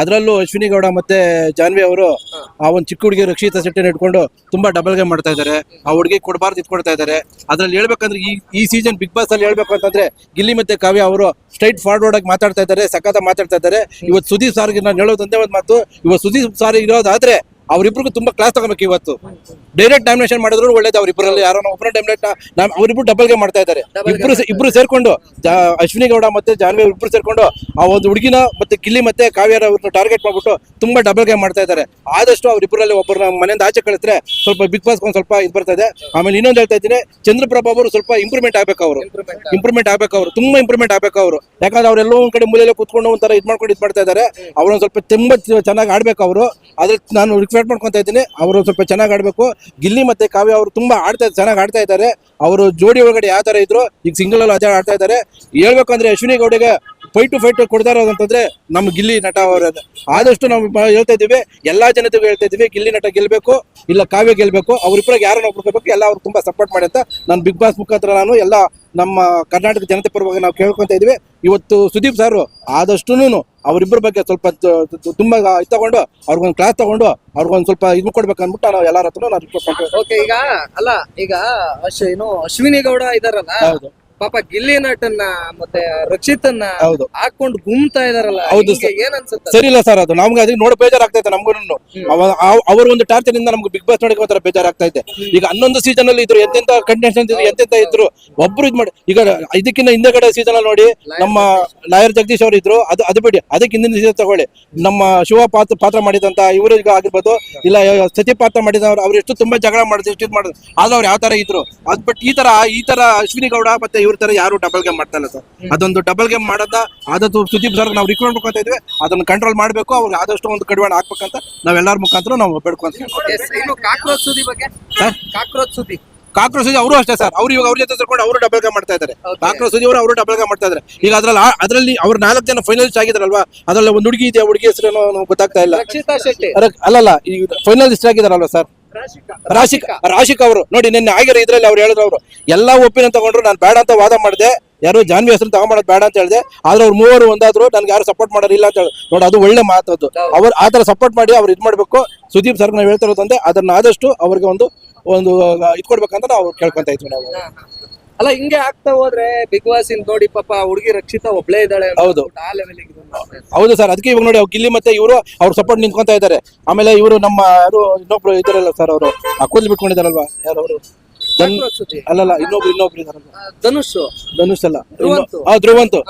ಅದ್ರಲ್ಲೂ ಅಶ್ವಿನಿ ಗೌಡ ಮತ್ತೆ ಜಾನ್ವಿ ಅವರು ಆ ಒಂದು ಚಿಕ್ಕ ಹುಡುಗಿ ರಕ್ಷಿತಾ ಶೆಟ್ಟಿನ ಇಟ್ಕೊಂಡು ತುಂಬಾ ಡಬಲ್ ಗೇಮ್ ಮಾಡ್ತಾ ಇದ್ದಾರೆ. ಆ ಹುಡುಗಿ ಕೊಡಬಾರ್ದು ಇಟ್ಕೊಡ್ತಾ ಇದ್ದಾರೆ. ಅದ್ರಲ್ಲಿ ಹೇಳ್ಬೇಕಂದ್ರೆ ಈ ಈ ಸೀಸನ್ ಬಿಗ್ ಬಾಸ್ ಅಲ್ಲಿ ಹೇಳ್ಬೇಕು ಅಂತಂದ್ರೆ ಗಿಲ್ಲಿ ಮತ್ತೆ ಕಾವ್ಯ ಅವರು ಸ್ಟ್ರೈಟ್ ಫಾರ್ವರ್ಡ್ ಆಗಿ ಮಾತಾಡ್ತಾ ಇದ್ದಾರೆ ಸಖತ್ ಮಾತಾಡ್ತಾ ಇದ್ದಾರೆ. ಇವತ್ತು ಸುದೀಪ್ ಸಾರ್ಗೆ ನಾನು ಹೇಳೋದಂದೇ ಒಂದು ಮಾತು. ಇವತ್ತು ಸುದೀಪ್ ಸಾರ್ ಇರೋದಾದ್ರೆ ಅವ್ರಿಬ್ರಿಗೂ ತುಂಬಾ ಕ್ಲಾಸ್ ತಗೋಬೇಕು ಇವತ್ತು. ಡೈರೆಕ್ಟ್ ನಾಮಿನೇಷನ್ ಮಾಡಿದ್ರು ಒಳ್ಳೇದು ಅವರಿಬ್ಬರಲ್ಲಿ ಯಾರೋ ಒಬ್ಬರ ಡೈರೆಕ್ಟ್ ಅವರಿಬ್ರು ಡಬಲ್ಗೆ ಮಾಡ್ತಾ ಇದ್ದಾರೆ. ಇಬ್ರು ಇಬ್ರು ಸೇರ್ಕೊಂಡು ಅಶ್ವಿನಿ ಗೌಡ ಮತ್ತೆ ಜಾನ್ವಿ ಇಬ್ರು ಸೇರ್ಕೊಂಡು ಆ ಒಂದು ಹುಡುಗಿನ ಮತ್ತೆ ಕಿಲ್ಲಿ ಮತ್ತೆ ಕಾವ್ಯರ ಅವ್ರನ್ನ ಟಾರ್ಗೆಟ್ ಮಾಡ್ಬಿಟ್ಟು ತುಂಬಾ ಡಬಲ್ ಗೇಮ್ ಮಾಡ್ತಾ ಇದ್ದಾರೆ. ಆದಷ್ಟು ಅವರಿಬ್ಬರಲ್ಲಿ ಒಬ್ಬರನ್ನ ಮನೆಯಿಂದ ಆಚೆ ಕಳಿಸಿದ್ರೆ ಸ್ವಲ್ಪ ಬಿಗ್ ಬಾಸ್ ಒಂದ್ ಸ್ವಲ್ಪ ಇದು ಬರ್ತಾ ಇದೆ. ಆಮೇಲೆ ಇನ್ನೊಂದು ಹೇಳ್ತಾ ಇದ್ದೀನಿ ಚಂದ್ರಪ್ರಭಾ ಅವರು ಸ್ವಲ್ಪ ಇಂಪ್ರೂವ್ಮೆಂಟ್ ಆಗ್ಬೇಕು ಅವರು. ಇಂಪ್ರೂವ್ಮೆಂಟ್ ಆಗ್ಬೇಕು. ಅವರು. ತುಂಬಾ ಇಂಪ್ರೂವ್ಮೆಂಟ್ ಆಗ್ಬೇಕು ಅವರು. ಯಾಕಂದ್ರೆ ಅವರೆಲ್ಲೋ ಒಂದ್ ಕಡೆ ಮೂಲೆಯಲ್ಲೇ ಕುತ್ಕೊಂಡು ಒಂಥರ ಇದು ಮಾಡ್ಕೊಂಡು ಇದು ಮಾಡ್ತಾ ಇದ್ದಾರೆ. ಅವ್ರೊಂದ್ ಸ್ವಲ್ಪ ತುಂಬಾ ಚೆನ್ನಾಗಿ ಆಡ್ಬೇಕು ಅವರು. ಆದ್ರೆ ನಾನು ರಿಕ್ವೆಸ್ಟ್ ಮಾಡ್ಕೊತಾ ಇದ್ದೀನಿ. ಅವರು ಸ್ವಲ್ಪ ಚೆನ್ನಾಗಿ ಆಡ್ಬೇಕು. ಗಿಲ್ಲಿ ಮತ್ತೆ ಕಾವ್ಯ ಅವರು ತುಂಬಾ ಆಡ್ತಾ ಚೆನ್ನಾಗಿ ಆಡ್ತಾ ಇದ್ದಾರೆ. ಅವರು ಜೋಡಿ ಒಳಗಡೆ ಯಾವ ತರ ಇದ್ರು, ಈಗ ಸಿಂಗಲ್ ಅಲ್ಲಿ ಅದೇ ಆಡ್ತಾ ಇದ್ದಾರೆ. ಹೇಳ್ಬೇಕಂದ್ರೆ ಅಶ್ವಿನಿ ಗೌಡಿಗೆ ಫೈಟ್ ಟು ಫೈಟ್ ಕೊಡ್ತಾ ಇರೋದಂತಂದ್ರೆ ನಮ್ಮ ಗಿಲ್ಲಿ ನಟ ಅವರ ಆದಷ್ಟು ನಾವು ಹೇಳ್ತಾ ಇದೀವಿ ಎಲ್ಲಾ ಜನತೆಗೂ ಹೇಳ್ತಾ ಇದೀವಿ ಗಿಲ್ಲಿ ನಟ ಗೆಲ್ಬೇಕು ಇಲ್ಲ ಕಾವ್ಯ ಗೆಲ್ಬೇಕು ಅವ್ರಿಬ್ರಿಗೆ ಯಾರನ್ನ ಒಬ್ರು ಎಲ್ಲ ಅವ್ರು ತುಂಬಾ ಸಪೋರ್ಟ್ ಮಾಡಿ ಅಂತ ನಾನು ಬಿಗ್ ಬಾಸ್ ಮುಖಾಂತರ ನಾನು ಎಲ್ಲ ನಮ್ಮ ಕರ್ನಾಟಕ ಜನತೆ ಪರವಾಗಿ ನಾವು ಕೇಳ್ಕೊಂತ ಇದೀವಿ ಇವತ್ತು ಸುದೀಪ್ ಸಾರು ಆದಷ್ಟು ಅವರಿಬ್ಬರ ಬಗ್ಗೆ ಸ್ವಲ್ಪ ತುಂಬಾ ಇದು ತಗೊಂಡು ಅವ್ರಿಗೊಂದು ಕ್ಲಾಸ್ ತಗೊಂಡು ಅವ್ರಿಗೊಂದು ಸ್ವಲ್ಪ ಇದು ಕೊಡ್ಬೇಕು ಅಂದ್ಬಿಟ್ಟು ನಾವು ಎಲ್ಲಾರ ಹತ್ರ ನಾನು ಈಗ ಅಲ್ಲ ಈಗ ಅಶ್ವಿನಿ ಗೌಡ ಇದಾರಲ್ಲ ಹೌದು. ಪಾಪ ಗಿಲ್ಲಿ ನಟನ್ನ ಮತ್ತೆ ರಕ್ಷಿತನ್ನ ಹೌದು. ಹಾಕೊಂಡು ಗುಮ್ತಾ ಇದಾರಲ್ಲ ಹೌದು ಹಿಂಗೆ ಏನ್ ಅನ್ಸುತ್ತೆ ಸರಿ ಇಲ್ಲ ಸರ್ ಅದು ನಮ್ಗೆ ಅದಕ್ಕೆ ನೋಡಿ ಬೇಜಾರಾಗ್ತೈತೆ ನಮ್ಗೂ ಅವ್ರ ಒಂದು ಟಾರ್ಚರ್ ಇಂದ ನಮ್ಗೆ ಬಿಗ್ ಬಾಸ್ ನೋಡಿ ಒಂಥರ ಬೇಜಾರಾಗ್ತೈತೆ. ಈಗ ಹನ್ನೊಂದು ಸೀಸನ್ ಅಲ್ಲಿ ಇದ್ರು ಎಂತೆಂತ ಕಂಟೆಸ್ಟೆಂಟ್ ಇದ್ರು ಎಂತೆಂತ ಇದ್ರು ಒಬ್ರು ಇದ್ ಮಾಡಿ ಈಗ ಇದಕ್ಕಿಂತ ಹಿಂದೆಗಡೆ ಸೀಸನ್ ಅಲ್ಲಿ ನೋಡಿ ನಮ್ಮ ಲಾಯರ್ ಜಗದೀಶ್ ಅವರು ಇದ್ರು ಅದು ಅದು ಬಿಡಿ ಅದಕ್ಕೆ ಹಿಂದಿನ ಸೀಸನ್ ತಗೊಳ್ಳಿ. ನಮ್ಮ ಶಿವ ಪಾತ್ರ ಪಾತ್ರ ಮಾಡಿದಂತ ಇವರು ಈಗ ಆಗಿರ್ಬೋದು ಇಲ್ಲ ಸತಿ ಪಾತ್ರ ಮಾಡಿದವ್ರು ಅವ್ರು ಎಷ್ಟು ತುಂಬಾ ಜಗಳ ಮಾಡಿದ್ರು ಎಷ್ಟು ಇದು ಮಾಡಿದ್ರು ಆದ್ರೆ ಅವ್ರು ಯಾವ ತರ ಇದ್ರು? ಅದ್ ಬಟ್ ಈ ತರ ಈ ತರ ಅಶ್ವಿನಿ ಗೌಡ ಮತ್ತೆ ಇವ್ರ ತರ ಯಾರು ಡಬಲ್ ಗೇಮ್ ಮಾಡ್ತಾ ಇಲ್ಲ ಸರ್ ಅದೊಂದು ಡಬಲ್ ಗೇಮ್ ಮಾಡೋದ? ಆದದ್ದು ಸುದೀಪ್ ಸರ್ ನಾವು ರಿಕ್ವೆಸ್ಟ್ ಮಾಡ್ಕೊತಾ ಇದ್ವಿ. ಅದನ್ನ ಕಂಟ್ರೋಲ್ ಮಾಡಬೇಕು. ಅವ್ರಿಗೆ ಆದಷ್ಟು ಒಂದು ಕಡಿವಾಣ ಹಾಕ್ಬೇಕಂತ ನಾವೆಲ್ಲರ ಮುಖಾಂತರ ನಾವು ಬೇಡ್ಕೊಂತ ಕಾಕ್ರೋಚ್ ಸುದ್ದಿ ಬಗ್ಗೆ? ಸರ್ ಕಾಕ್ರೋಚ್ ಸುದ್ದಿ ಕಾಕ್ರೋಚ್ ಅವರು ಅಷ್ಟೇ ಸರ್ ಅವ್ರು ಇವಾಗ ಅವ್ರ ಜೊತೆ ಸೇರ್ಕೊಂಡು ಅವರು ಡಬಲ್ ಗೇಮ್ ಮಾಡ್ತಾ ಇದ್ದಾರೆ ಕಾಕ್ರೋ ಕಾಕ್ರೋಚ್ ಅವರು ಅವರು ಡಬಲ್ ಗೇಮ್ ಮಾಡ್ತಾ ಇದ್ದಾರೆ ಈಗ ಅದ್ರಲ್ಲಿ ಅದರಲ್ಲಿ ಅವ್ರು ನಾಲ್ಕು ಜನ ಫೈನಲಿಸ್ಟ್ ಆಗಿದಾರಲ್ವಾ? ಅದ್ರಲ್ಲಿ ಒಂದು ಹುಡುಗಿ ಇದೆ ಹುಡುಗಿ ಹೆಸರು ಗೊತ್ತಾಗ್ತಾ ಇಲ್ಲ. ರಕ್ಷಿತಾ ಶೆಟ್ಟಿ. ಅಲ್ಲಲ್ಲ ಈ ಫೈನಲಿಸ್ಟ್ ಆಗಿದಾರಲ್ವಾ ಸರ್ ರಾಶಿಕ್. ರಾಶಿಕ್ ಅವರು. ನೋಡಿ ನಿನ್ನೆ ಆಗಿರೋ ಇದ್ರಲ್ಲಿ ಅವ್ರು ಹೇಳಿದ್ರು ಅವರು. ಎಲ್ಲಾ ಒಪ್ಪಿನ ತಗೊಂಡ್ರು ನಾನು ಬೇಡ ಅಂತ ವಾದ ಮಾಡಿದೆ. ಯಾರು ಜಾನ್ವಿ ಹೆಸರು ತಗೊಂಡ್ಬಾರ್ದು ಬೇಡ ಅಂತ ಹೇಳಿದೆ. ಆದ್ರೆ ಅವ್ರು ಮೂವರು ಒಂದಾದ್ರು ನನ್ಗೆ ಯಾರು ಸಪೋರ್ಟ್ ಮಾಡೋರಿಲ್ಲ ಅಂತ ಹೇಳಿ ನೋಡಿ ಅದು ಒಳ್ಳೆ ಮಾತದ್ದು ಅವ್ರು ಆ ಥರ ಸಪೋರ್ಟ್ ಮಾಡಿ ಅವ್ರು ಇದ್ ಮಾಡ್ಬೇಕು. ಸುದೀಪ್ ಸರ್ ನಾವು ಹೇಳ್ತಾ ಇರೋದಂದ್ರೆ ಅದನ್ನ ಆದಷ್ಟು ಅವ್ರಿಗೆ ಒಂದು ಒಂದು ಇಟ್ಕೊಡ್ಬೇಕಂತ ನಾವು ಕೇಳ್ಕೊಂತ ಇದ್ವಿ ನಾವು. ಅಲ್ಲ ಹಿಂಗೆ ಆಗ್ತಾ ಹೋದ್ರೆ ಬಿಗ್ ಬಾಸ್ ಇನ್ ನೋಡಿ ಪಾಪ ಹುಡುಗಿ ರಕ್ಷಿತಾ ಒಬ್ಳೇ ಇದ್ದಾಳೆ ಹೌದು. ಆ ಲೆವೆಲ್. ಹೌದು ಸರ್ ಅದಕ್ಕೆ ಇವಾಗ ನೋಡಿ ಅವ್ರು ಗಿಲ್ಲಿ ಮತ್ತೆ ಇವರು ಅವ್ರ ಸಪೋರ್ಟ್ ನಿಂತ್ಕೊಂತ ಇದ್ದಾರೆ ಆಮೇಲೆ ಇವರು ನಮ್ಮ ಯಾರು ಇನ್ನೊಬ್ರು ಇದಾರಲ್ಲ ಸರ್ ಅವರು ಆ ಕೂದಲು ಬಿಟ್ಕೊಂಡಿದಾರಲ್ವಾ ಯಾರು ಅವರು ಅಲ್ಲಲ್ಲ ಇನ್ನೊಬ್ರು ಇನ್ನೊಬ್ರು ಧನುಷ್. ಧನುಷ್ ಅಲ್ಲ ಧ್ರುವಂತು. ಆ, ಧ್ರುವಂತು.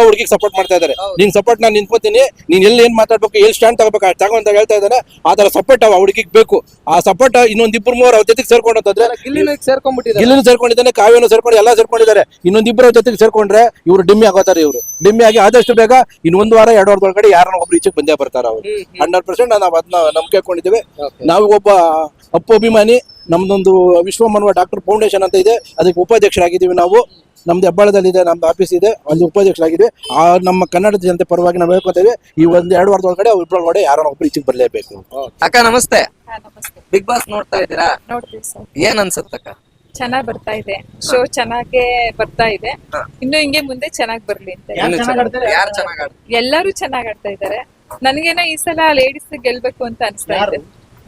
ಹುಡುಗಿಗೆ ಸಪೋರ್ಟ್ ಮಾಡ್ತಾ ಇದ್ದಾರೆ. ನಿನ್ ಸಪೋರ್ಟ್ ನಾನು ನಿಂತ್ಕೋತೀನಿ. ನೀನ್ ಎಲ್ಲಿ ಏನ್ ಮಾತಾಡ್ಬೇಕು ಎಲ್ಲಿ ಸ್ಟ್ಯಾಂಡ್ ತಗೋಬೇಕು ಅಂತ ಹೇಳ್ತಾ ಇದ್ದಾನೆ. ಆ ತರ ಸಪೋರ್ಟ್ ಆ ಹುಡುಗಿಗೆ ಬೇಕು. ಆ ಸಪೋರ್ಟ್ ಇನ್ನೊಂದ್ ಇಬ್ರು ಮೂವರು ಅವ್ರ ಜೊತೆಗೆ ಸೇರ್ಕೊಂಡು ಅಂತಂದ್ರೆ ಗಿಲ್ಲಿನ ಸೇರ್ಕೊಂಡ್ಬಿಟ್ಟಿದ್ದಾರೆ. ಇಲ್ಲಿನೂ ಸೇರ್ಕೊಂಡಿದ್ದಾನೆ ಕಾವ್ಯನು ಸೇರ್ಕೊಂಡು ಎಲ್ಲ ಸೇರ್ಕೊಂಡಿದ್ದಾರೆ. ಇನ್ನೊಂದಿಬ್ಬರ ಜೊತೆಗೆ ಸೇರ್ಕೊಂಡ್ರೆ ಇವ್ರು ಡಿಮ್ಮಿ ಆಗೋತಾರೆ ಇವರು. ಡಿಮ್ಮಿ ಆಗಿ ಆದಷ್ಟು ಬೇಗ ಇನ್ನೊಂದು ವಾರ ಎರಡು ವಾರದ ಒಳಗಡೆ ಯಾರನ್ನ ಒಬ್ರು ಈಚೆಗೆ ಬಂದೇ ಬರ್ತಾರೆ ಅವ್ರು. ಹಂಡ್ರೆಡ್ ಪರ್ಸೆಂಟ್ ನಾವು ಅದನ್ನ ನಂಬಿಕೆ ಹಾಕೊಂಡಿದ್ದೇವೆ. ನಾವು ಒಬ್ಬ ಅಪ್ಪು ಅಭಿಮಾನಿ. ನಮ್ದೊಂದು ವಿಶ್ವಮನ್ವ ಡಾಕ್ಟರ್ ಫೌಂಡೇಶನ್ ಅಂತ ಇದೆ. ಅದಕ್ಕೆ ಉಪಾಧ್ಯಕ್ಷರಾಗಿದ್ದೀವಿ ನಾವು. ನಮ್ದು ಹೆಬ್ಬಾಳದಲ್ಲಿದೆ ನಮ್ದು ಆಫೀಸ್ ಇದೆ. ಅಲ್ಲಿ ಉಪಾಧ್ಯಕ್ಷರಾಗಿದ್ವಿ. ಆ ನಮ್ಮ ಕನ್ನಡದ ಜನತೆ ಪರವಾಗಿ ನಾವು ಹೇಳ್ಕೊತೇವೆ. ಈ ಒಂದು ಎರಡು ವಾರದ ಒಳಗಡೆ ಒಬ್ಬರೊಳಗಡೆ ಯಾರೋ ಒಬ್ರು ಈಚೆಗೆ ಬರಲೇಬೇಕು. ಅಕ್ಕ ನಮಸ್ತೆ. ಹಾ, ನಮಸ್ತೆ. ಬಿಗ್ ಬಾಸ್ ನೋಡ್ತಾ ಇದ್ದೀರಾ? ನೋಡ್ತೀವಿ ಸರ್. ಏನ್ ಅನ್ಸುತ್ತಕ್ಕ ಚೆನ್ನಾಗ್ ಬರ್ತಾ ಇದೆ. ಶೋ ಚೆನ್ನಾಗೆ ಬರ್ತಾ ಇದೆ. ಇನ್ನು ಹಿಂಗೆ ಮುಂದೆ ಚೆನ್ನಾಗ್ ಬರ್ಲಿ ಅಂತ. ಯಾರು ಚೆನ್ನಾಗ್ ಆಡ್ತಾರೆ? ಎಲ್ಲರೂ ಚೆನ್ನಾಗ್ ಆಡ್ತಾ ಇದ್ದಾರೆ. ನನಗೇನೋ ಈ ಸಲ ಲೇಡೀಸ್ ಗೆಲ್ಬೇಕು ಅಂತ ಅನ್ಸ್ತಾ ಇದೆ.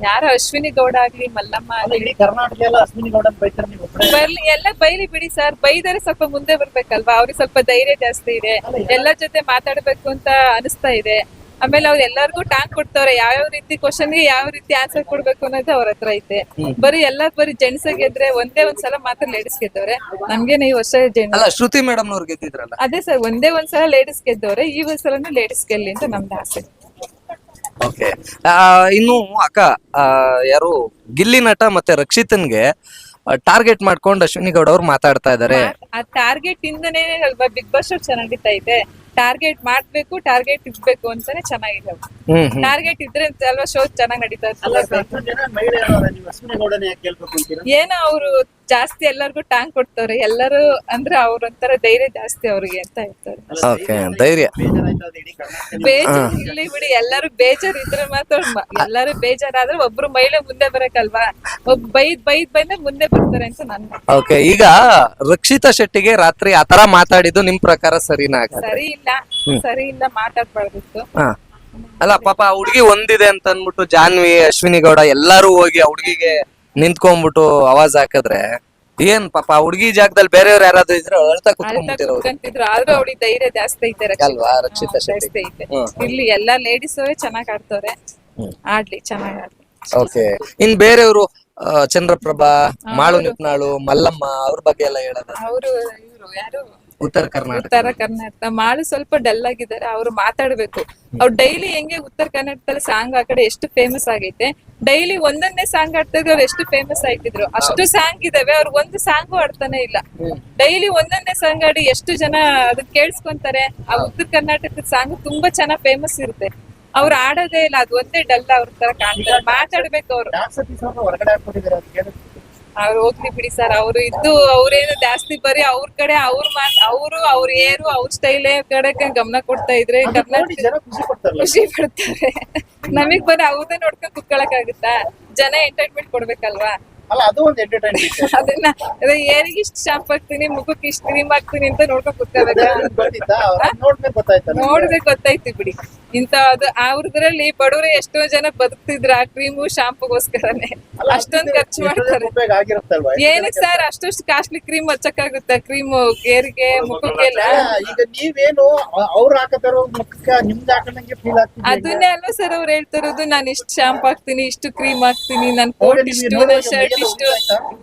ಯಾರು ಅಶ್ವಿನಿ ಗೌಡ ಆಗ್ಲಿ ಮಲ್ಲಮ್ಮ ಆಗ್ಲಿ. ಇಡೀ ಕರ್ನಾಟಕ ಎಲ್ಲ ಅಶ್ವಿನಿ ಗೌಡನ್ ಬೈತಾರೆ ನೀವು. ಬರ್ಲಿ ಎಲ್ಲ ಬೈಲಿ ಬಿಡಿ ಸರ್. ಬೈದರೆ ಸ್ವಲ್ಪ ಮುಂದೆ ಬರ್ಬೇಕಲ್ವಾ? ಅವ್ರಿಗೆ ಸ್ವಲ್ಪ ಧೈರ್ಯ ಜಾಸ್ತಿ ಇದೆ. ಎಲ್ಲ ಜೊತೆ ಮಾತಾಡ್ಬೇಕು ಅಂತ ಅನಿಸ್ತಾ ಇದೆ. ಆಮೇಲೆ ಅವ್ರು ಎಲ್ಲರಿಗೂ ಟಾಂಗ್ ಕೊಡ್ತವ್ರೆ. ಯಾವ ರೀತಿ ಕ್ವಶನ್ಗೆ ಯಾವ ರೀತಿ ಆನ್ಸರ್ ಕೊಡ್ಬೇಕು ಅನ್ನೋದು ಅವ್ರ ಹತ್ರ ಐತೆ. ಬರೀ ಎಲ್ಲ ಬರೀ ಜೆಂಟ್ಸ್ ಗೆದ್ರೆ ಒಂದೇ ಒಂದ್ಸಲ ಮಾತ್ರ ಲೇಡೀಸ್ ಗೆದ್ದವ್ರೆ. ನಮ್ಗೇನೆ ಈ ವರ್ಷ ಜೆಂಟ್ಸ್ ಅಲ್ಲ ಶ್ರುತಿ ಮೇಡಮ್ ಗೆದ್ದಿದ್ರಲ್ಲ. ಅದೇ ಸರ್ ಒಂದೇ ಒಂದ್ಸಲ ಲೇಡೀಸ್ ಗೆದ್ದವ್ರೆ. ಈ ಒಂದ್ಸಲನು ಲೇಡೀಸ್ ಗೆಲ್ಲಿ ಅಂತ ನಮ್ದು ಆಸೆ. ಓಕೆ ಇನ್ನು ಅಕ್ಕ ಯಾರು ಗಿಲ್ಲಿ ನಟ ಮತ್ತೆ ರಕ್ಷಿತನ್ಗೆ ಟಾರ್ಗೆಟ್ ಮಾಡ್ಕೊಂಡು ಅಶ್ವಿನಿ ಗೌಡ ಅವ್ರು ಮಾತಾಡ್ತಾ ಇದಾರೆ. ಆ ಟಾರ್ಗೆಟ್ ಇಂದನೇ ಬಿಗ್ ಬಾಸ್ ಚೆನ್ನಾಗಿತ್ತೈತೆ. ಟಾರ್ಗೆಟ್ ಮಾಡ್ಬೇಕು ಟಾರ್ಗೆಟ್ ಇಡ್ಬೇಕು ಅಂತಾನೆ ಚೆನ್ನಾಗಿದೆ ಟಾರ್ಗೆಟ್ ಇದ್ರೆ ಅಲ್ವಾ ಶೋ ಚೆನ್ನಾಗ್ ನಡೀತಾ ಇರ್ತದೆ ಏನೋ ಅವರು ಜಾಸ್ತಿ ಎಲ್ಲರಿಗೂ ಟಾಂಗ್ ಕೊಡ್ತಾರೆ. ಎಲ್ಲರೂ ಅಂದ್ರೆ ಅವ್ರೊಂಥರ ಧೈರ್ಯ ಜಾಸ್ತಿ ಅವ್ರಿಗೆ ಅಂತ ಹೇಳ್ತಾರೆ. ಓಕೆ ಧೈರ್ಯ. ಬೇಜಾರ್ ಬಿಡಿ ಎಲ್ಲರೂ ಬೇಜಾರ್ ಇದ್ರೆ ಮಾತ್ರ ಎಲ್ಲಾರು ಬೇಜಾರಾದ್ರೆ ಒಬ್ರು ಮಹಿಳೆ ಮುಂದೆ ಬರಕಲ್ವಾ? ಒಬ್ ಬೈದ್ ಬೈದ್ ಬಂದ್ರೆ ಮುಂದೆ ಬರ್ತಾರೆ ಅಂತ ನನ್ನ ಓಕೆ ಈಗ ರಕ್ಷಿತಾ ಶೆಟ್ಟಿಗೆ ರಾತ್ರಿ ಆತರ ಮಾತಾಡಿದ್ದು ನಿಮ್ ಪ್ರಕಾರ ಸರಿನಾ ಸರಿ ಸರಿ ಇಲ್ಲ ಸರಿ ಇಲ್ಲ ಮಾತಾಡ್ಬಾರ್ದಿತ್ತು. ಹಾ. ಅಲ್ಲ ಪಾಪ ಹುಡುಗಿ ಹುಡ್ಗಿ ಒಂದಿದೆ ಅಂತ ಅನ್ಬಿಟ್ಟು ಜಾನ್ವಿ ಅಶ್ವಿನಿ ಗೌಡ ಎಲ್ಲಾರು ಹೋಗಿ ಆ ಹುಡುಗಿಗೆ ನಿಂತ್ಕೊಂಡ್ಬಿಟ್ಟು ಅವಾಜ್ ಹಾಕಿದ್ರೆ ಏನ್ ಪಾಪ ಹುಡುಗಿ ಹುಡ್ಗಿ ಜಾಗದಲ್ಲಿ ಬೇರೆಯವ್ರು ಯಾರಾದ್ರೂ ಇದ್ರೆ ಅಳ್ತಾ ಕುತ್ಕೊಂತಿದ್ರು. ಆದ್ರೂ ಅವಳಿಗೆ ಧೈರ್ಯ ಜಾಸ್ತಿ ಐತೆ ರಕ್ಷಿತಾ. ಅಲ್ವಾ? ರಕ್ಷಿತಾ ಶೆಟ್ಟಿ. ಜಾಸ್ತಿ ಐತೆ. ಹ್ಮ್. ಇಲ್ಲಿ ಎಲ್ಲಾ ಲೇಡೀಸ್ ಚೆನ್ನಾಗ್ ಆಡ್ತವ್ರೆ. ಆಡ್ಲಿ ಚೆನ್ನಾಗ್ ಆಡ್ಲಿ. ಓಕೆ. ಇನ್ ಬೇರೆಯವರು ಚಂದ್ರಪ್ರಭಾ ಮಾಳು ನಿಪ್ನಾಳು ಮಲ್ಲಮ್ಮ ಅವ್ರ ಬಗ್ಗೆ ಎಲ್ಲ ಹೇಳೋದು? ಅವರು ಇವ್ರು ಯಾರು? ಉತ್ತರ ಕರ್ನಾಟಕ ಉತ್ತರ ಕರ್ನಾಟಕ. ಮಾಳು ಸ್ವಲ್ಪ ಡಲ್ ಆಗಿದ್ದಾರೆ ಅವ್ರು ಮಾತಾಡ್ಬೇಕು. ಅವ್ರು ಡೈಲಿ ಹೆಂಗೆ ಉತ್ತರ ಕರ್ನಾಟಕದಲ್ಲಿ ಸಾಂಗ್ ಆ ಕಡೆ ಎಷ್ಟು ಫೇಮಸ್ ಆಗೈತೆ ಡೈಲಿ ಒಂದನ್ನೇ ಸಾಂಗ್ ಆಡ್ತಾ ಇದ್ರು ಅವ್ರು ಎಷ್ಟು ಫೇಮಸ್ ಆಗ್ತಿದ್ರು ಅಷ್ಟು ಸಾಂಗ್ ಇದಾವೆ ಅವ್ರು ಒಂದು ಸಾಂಗು ಆಡ್ತಾನೆ ಇಲ್ಲ. ಡೈಲಿ ಒಂದನ್ನೇ ಸಾಂಗ್ ಆಡಿ ಎಷ್ಟು ಜನ ಅದನ್ನ ಕೇಳಿಸ್ಕೊಂತಾರೆ ಆ ಉತ್ತರ ಕರ್ನಾಟಕದ ಸಾಂಗ್ ತುಂಬಾ ಚೆನ್ನಾಗ್ ಫೇಮಸ್ ಇರುತ್ತೆ. ಅವ್ರು ಆಡೋದೇ ಇಲ್ಲ ಅದು ಒಂದೇ ಡಲ್ ಅವ್ರ ತರ ಕಾಣ್ತಾರೆ. ಮಾತಾಡ್ಬೇಕು ಅವ್ರು. ಅವ್ರು ಹೋಗ್ಲಿ ಬಿಡಿ ಸರ್ ಅವ್ರು ಇದ್ದು ಅವ್ರೇನು ಜಾಸ್ತಿ ಬರೀ ಅವ್ರ ಕಡೆ ಅವ್ರ ಮಾತ್ ಅವರು ಅವ್ರ ಏರು ಅವ್ರ ಸ್ಟೈಲೇ ಕಡೆ ಗಮನ ಕೊಡ್ತಾ ಇದ್ರೆ ಕರ್ನಾಟಕ ಖುಷಿ ಪಡ್ತಾರೆ. ನಮಗ್ ಬರೀ ಅವ್ರನ್ನೇ ನೋಡ್ಕೊಂಡ್ ಕುತ್ಕೊಳಕ್ ಆಗುತ್ತಾ ಜನ ಎಂಟರ್ಟೈನ್ಮೆಂಟ್ ಕೊಡ್ಬೇಕಲ್ವಾ? ಅದನ್ನ ಅದೇ ಏರಿಗೆ ಇಷ್ಟ ಶಾಂಪ್ ಹಾಕ್ತೀನಿ ಮುಖಕ್ಕೆ ಇಷ್ಟ ಕ್ರೀಮ್ ಹಾಕ್ತೀನಿ ಅಂತ ನೋಡ್ಕೊಂಡ್ ಕುತ್ಕೋಬೇಕು ನೋಡ್ಬೇಕು ಗೊತ್ತಾಯ್ತು ಬಿಡಿ. ಇಂತ ಅದು ಅವ್ರದ್ರಲ್ಲಿ ಬಡವರು ಎಷ್ಟೋ ಜನ ಬದುಕ್ತಿದ್ರು ಆ ಕ್ರೀಮು ಶಾಂಪುಗೋಸ್ಕರನೇ ಅಷ್ಟೊಂದ್ ಖರ್ಚು ಮಾಡ್ತಾರೆ. ಏನಕ್ಕೆ ಸರ್ ಅಷ್ಟಷ್ಟು ಕಾಸ್ಟ್ಲಿ ಕ್ರೀಮ್ ಹಚ್ಚಕ್ಕಾಗುತ್ತಾ? ಕ್ರೀಮ್ ಗೇರ್ಗೆ ಮುಖಕ್ಕೆಲ್ಲ ಈಗ ನೀವೇನು ಅವ್ರು ಹಾಕತಾರೋ ಮುಖಕ್ಕೆ ನಿಮ್ದು ಹಾಕೊಂಡಂಗೆ ಫೀಲ್ ಆಗ್ತಿದೆ ಅದನ್ನೇ ಅಲ್ವಾ ಸರ್ ಅವ್ರು ಹೇಳ್ತಿರೋದು ನಾನು ಇಷ್ಟು ಶಾಂಪು ಹಾಕ್ತೀನಿ ಇಷ್ಟು ಕ್ರೀಮ್ ಹಾಕ್ತೀನಿ ನನ್ ಕೋಟ್ ಇಷ್ಟು ಶರ್ಟ್ ಇಷ್ಟು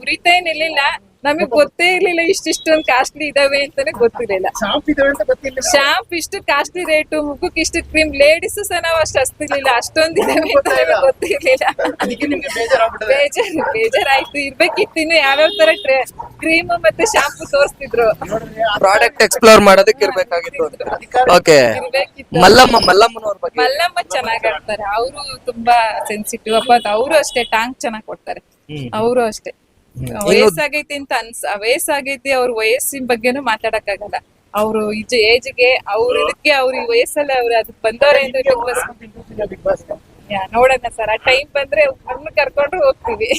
ಉರಿತಾಯ್ತಾ? ನಮಗ್ ಗೊತ್ತೇ ಇರ್ಲಿಲ್ಲ ಇಷ್ಟಿಷ್ಟೊಂದು ಕಾಸ್ಟ್ಲಿ ಇದಾವೆ ಅಂತಾನೆ ಗೊತ್ತಿರ್ಲಿಲ್ಲ. ಶಾಂಪ್ ಇಷ್ಟು ಕಾಸ್ಟ್ಲಿ ರೇಟು ಮುಖಕ್ಕೆ ಇಷ್ಟು ಕ್ರೀಮ್ ಲೇಡೀಸ್ ಸಹ ನಾವು ಅಷ್ಟು ಹಸ್ತಿರ್ಲಿಲ್ಲ ಅಷ್ಟೊಂದು ಇದಾವೆ ಅಂತ ನಮಗ್ ಗೊತ್ತಿರ್ಲಿಲ್ಲ ಬೇಜಾರು ಬೇಜಾರಾಯ್ತು. ಇರ್ಬೇಕಿತ್ತು ಇನ್ನು ಯಾವ್ಯಾವ ತರ ಕ್ರೀಮ್ ಮತ್ತೆ ಶಾಂಪು ತೋರಿಸ್ತಿದ್ರು. ಪ್ರಾಡಕ್ಟ್ ಎಕ್ಸ್ಪ್ಲೋರ್ ಮಾಡೋದಕ್ಕೆ ಇರ್ಬೇಕಾಗಿತ್ತು ಓಕೆ ಮಲ್ಲಮ್ಮ ಮಲ್ಲಮ್ಮನವ್ರ ಬಗ್ಗೆ ಮಲ್ಲಮ್ಮ ಚೆನ್ನಾಗ್ ಆಡ್ತಾರೆ ಅವರು ತುಂಬಾ ಸೆನ್ಸಿಟಿವ್ ಅಪ್ಪ ಅವರು ಅಷ್ಟೇ ಟಾಂಗ್ ಚೆನ್ನಾಗ್ ಕೊಡ್ತಾರೆ. ಅವರು ಅಷ್ಟೇ. ವಯಸ್ಸಾಗೈತಿ ಅಂತ ಅನ್ಸ ವಯಸ್ಸಾಗೈತಿ ಅವ್ರ ವಯಸ್ಸಿನ ಬಗ್ಗೆನೂ ಮಾತಾಡಕ್ ಅವ್ರು ಇಜ್ ಏಜ್ಗೆ ಅವ್ರ ಇದಕ್ಕೆ ಅವ್ರ ವಯಸ್ಸಲ್ಲ ಅವ್ರ ಅದಕ್ ಅದಕ್ಕೆ ಬಂದವ್ರೆ ಬಾಸ್ ಯಾ, ನೋಡೋಣ ಸರ್. ಆ ಟೈಮ್ ಬಂದ್ರೆ ಅವ್ರನ್ನ ಕರ್ಕೊಂಡು ಹೋಗ್ತೀವಿ.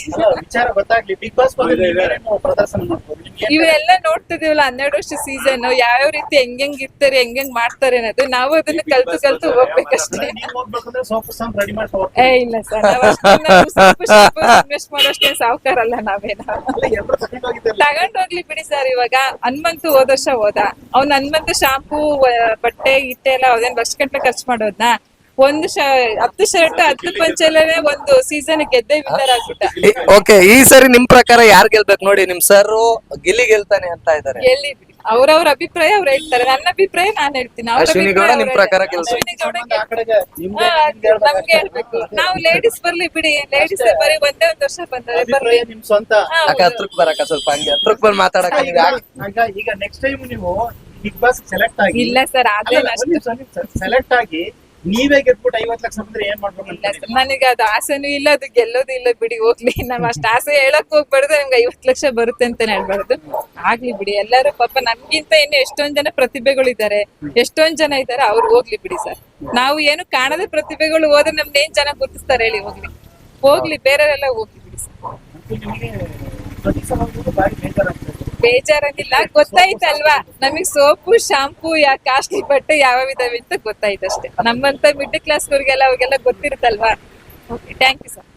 ವಿಚಾರ ಗೊತ್ತಾಗ್ಲಿ. ಬಿಗ್ ಬಾಸ್ ಪ್ರದರ್ಶನ ಮಾಡ್ಬೋದು. ಇವೆಲ್ಲ ನೋಡ್ತಿದೀವಲ್ಲ ಹನ್ನೆರಡು ವರ್ಷ ಸೀಸನ್ ಯಾವ್ಯಾವ ರೀತಿ ಹೆಂಗ್ ಇರ್ತಾರೆ ಹೆಂಗ್ ಮಾಡ್ತಾರೆ ಅನ್ನೋದು ನಾವು ಅದನ್ನ ಕಲ್ತು ಕಲ್ತು ಹೋಗ್ಬೇಕಷ್ಟೇ. ಏ ಇಲ್ಲ ಸರ್. ಇನ್ವೆಸ್ಟ್ ಮಾಡೋಷ್ಟೇ ಸಾವುಕಾರಲ್ಲ ನಾವೇನ. ಅಲ್ಲ ಎಲ್ರು ತಗೊಂಡ್ ಹೋಗಿದ್ರಲ್ಲ ತಗೊಂಡ್ ಹೋಗ್ಲಿ ಬಿಡಿ ಸರ್ ಇವಾಗ. ಹನುಮಂತು ಹೋದ ವರ್ಷ ಹೋದ. ಅವ್ನ ಹನುಮಂತು ಶಾಂಪೂ ಬಟ್ಟೆ ಗಿಟ್ಟೆ ಎಲ್ಲ ಅದೇನ್ ಲಕ್ಷ ಗಂಟೆ ಖರ್ಚು ಮಾಡೋದ್ನ? ಒಂದು ಶ ಹತ್ತು ಶರ್ಟ್ ಹತ್ತು ಪಂಚಲ್ಲೇ ಒಂದು ಸೀಸನ್ ಗೆದ್ದೇ ವಿನ್ನರ್ ಆಗ್ಬಿಟ್ಟ. ಓಕೆ ಈ ಸರಿ ನಿಮ್ ಪ್ರಕಾರ ಯಾರ್ ಗೆಲ್ಬೇಕು ನೋಡಿ ನಿಮ್ ಸರ್ ಗಿಲ್ಲಿ ಗೆಲ್ತಾನೆ ಅಂತ ಇದಾರೆ. ಎಲ್ಲಿ ಬಿಡಿ. ಅವ್ರವ್ರ ಅಭಿಪ್ರಾಯ ಅವ್ರ ಹೇಳ್ತಾರೆ. ನನ್ನ ಅಭಿಪ್ರಾಯ ನಾನು ಹೇಳ್ತೀನಿ. ಅವ್ರ ಅಶ್ವಿನಿ ಅಭಿಪ್ರಾಯ ಗೌಡ ನಿಮ್ ಅವ್ರು ಪ್ರಕಾರ ಹೇಳ್ತಾರೆ. ಗೆಲ್ಬೇಕು. ಅಶ್ವಿನಿ ಗೌಡ ಆ ಹಾ, ನಮ್ಗೆ ಹೇಳ್ಬೇಕು. ನಾವು ಲೇಡೀಸ್ ಬರ್ಲಿ ಬಿಡಿ. ಲೇಡೀಸ್ ಬರೀ ಒಂದೇ ಒಂದ್ ವರ್ಷ ಬಂದ್ರೆ ಬರ್ಲಿ. ಅಭಿಪ್ರಾಯ ನಿಮ್ ಸ್ವಂತ. ಹಾ, ಅಕ್ಕ ಹತ್ರಕ್ ಬರಕ ಸ್ವಲ್ಪ ಹಂಗೆ. ಹತ್ರಕ್ ಬಂದ್ ಮಾತಾಡಕ ನೀವ್ ಈಗ ಈಗ ನೆಕ್ಸ್ಟ್ ಟೈಮ್ ನೀವು ಬಿಗ್ ಬಾಸ್ ಸೆಲೆಕ್ಟ್ ಆಗಿ ಇಲ್ಲ ಸರ್ ಅದೇ ಸೆಲೆಕ್ಟ್ ಆಗಿ ನೀವೇ ಗೆದ್ಬಿಟ್ಟು ಐವತ್ ಲಕ್ಷ ಬಂದ್ರೆ ಏನ್ ಮಾಡ್ಬೇಕು ನನಗೆ ಅದು ಆಸೆನೂ ಇಲ್ಲ ಅದು ಗೆಲ್ಲೋದು ಇಲ್ಲ ಬಿಡಿ ಹೋಗ್ಲಿ. ನಾವ್ ಅಷ್ಟ್ ಆಸೆ ಹೇಳಕ್ ಹೋಗ್ಬಾರ್ದು ನಮ್ಗೆ ಐವತ್ ಲಕ್ಷ ಬರುತ್ತೆ ಅಂತ ಹೇಳ್ಬಾರ್ದು. ಆಗ್ಲಿ ಬಿಡಿ ಎಲ್ಲರೂ ಪಾಪ ನಮ್ಗಿಂತ ಇನ್ನು ಎಷ್ಟೊಂದ್ ಜನ ಪ್ರತಿಭೆಗಳು ಪ್ರತಿಭೆಗಳಿದ್ದಾರೆ ಎಷ್ಟೊಂದ್ ಜನ ಇದ್ದಾರೆ ಅವ್ರು ಹೋಗ್ಲಿ ಬಿಡಿ ಸರ್. ನಾವು ಏನು ಕಾಣದ ಪ್ರತಿಭೆಗಳು ಹೋದ್ರೆ ನಮ್ನ ಏನ್ ಜನ ಗುರುತಿಸ್ತಾರೆ ಹೇಳಿ ಹೋಗ್ಲಿ. ಹೋಗ್ಲಿ ಬೇರೆಲ್ಲ ಹೋಗ್ಲಿ ಬಿಡಿ ಸರ್. ಬೇಜಾರಾಗಿಲ್ಲ. ಗೊತ್ತಾಯ್ತಲ್ವಾ? ನಮಗ್ ಸೋಪು, ಶಾಂಪೂ, ಯಾ ಕಾಸ್ಟ್ಲಿ ಬಟ್ಟೆ ಯಾವ ವಿಧವಿ ಅಂತ ಗೊತ್ತಾಯ್ತು ಅಷ್ಟೇ ನಮ್ಮಂತ ಮಿಡ್ಲ್ ಕ್ಲಾಸ್ ಅವ್ರಿಗೆಲ್ಲ ಅವ್ರಿಗೆಲ್ಲ ಗೊತ್ತಿರುತ್ತಲ್ವಾ? Okay thank you sir